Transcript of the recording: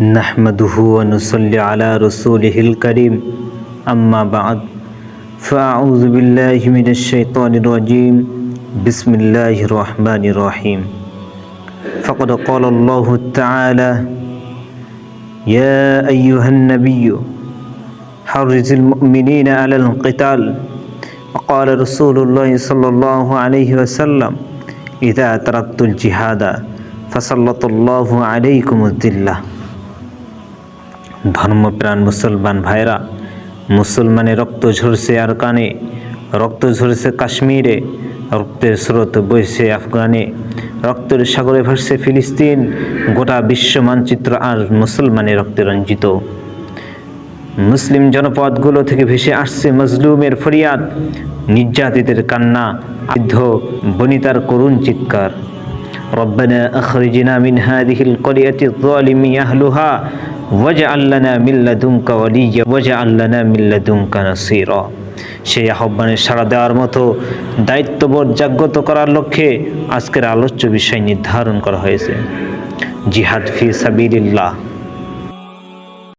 نحمده ونصلي على رسوله الكريم. أما بعد فأعوذ بالله من الشيطان الرجيم. بسم الله الرحمن الرحيم. فقد قال الله تعالى يا أيها النبي حرز المؤمنين على القتال. وقال رسول الله صلى الله عليه وسلم إذا تركت الجهاد فسلط الله عليكم الذلة. ধর্মপ্রাণ মুসলমান ভাইরা মুসলমানের রক্ত ঝরছে আর কানে রক্ত ঝরছে কাশ্মীরে রক্তের স্রোত বইছে আফগানে রক্তের সাগরে ভাসছে ফিলিস্তিন গোটা বিশ্ব মানচিত্র আর মুসলমানের রক্তে রঞ্জিত মুসলিম জনপদগুলো থেকে ভেসে আসছে মজলুমের ফরিয়াদ নির্যাতিতের কান্না আধ্য বনিতার করুণ চিৎকার ربنا أخرجنا من هذه القرية الظالم أهلها ওয়াজা আল্লানা মিল্লাদুমকা ওয়ালিয়া ওয়াজা আল্লানা মিল্লাদুমকা নাসিরা সেই আহ্বানে সাড়া দেওয়ার মতো দায়িত্ববোধ জাগ্রত করার লক্ষ্যে আজকের আলোচ্য বিষয় নির্ধারণ করা হয়েছে। জিহাদ ফি সাবিল্লাহ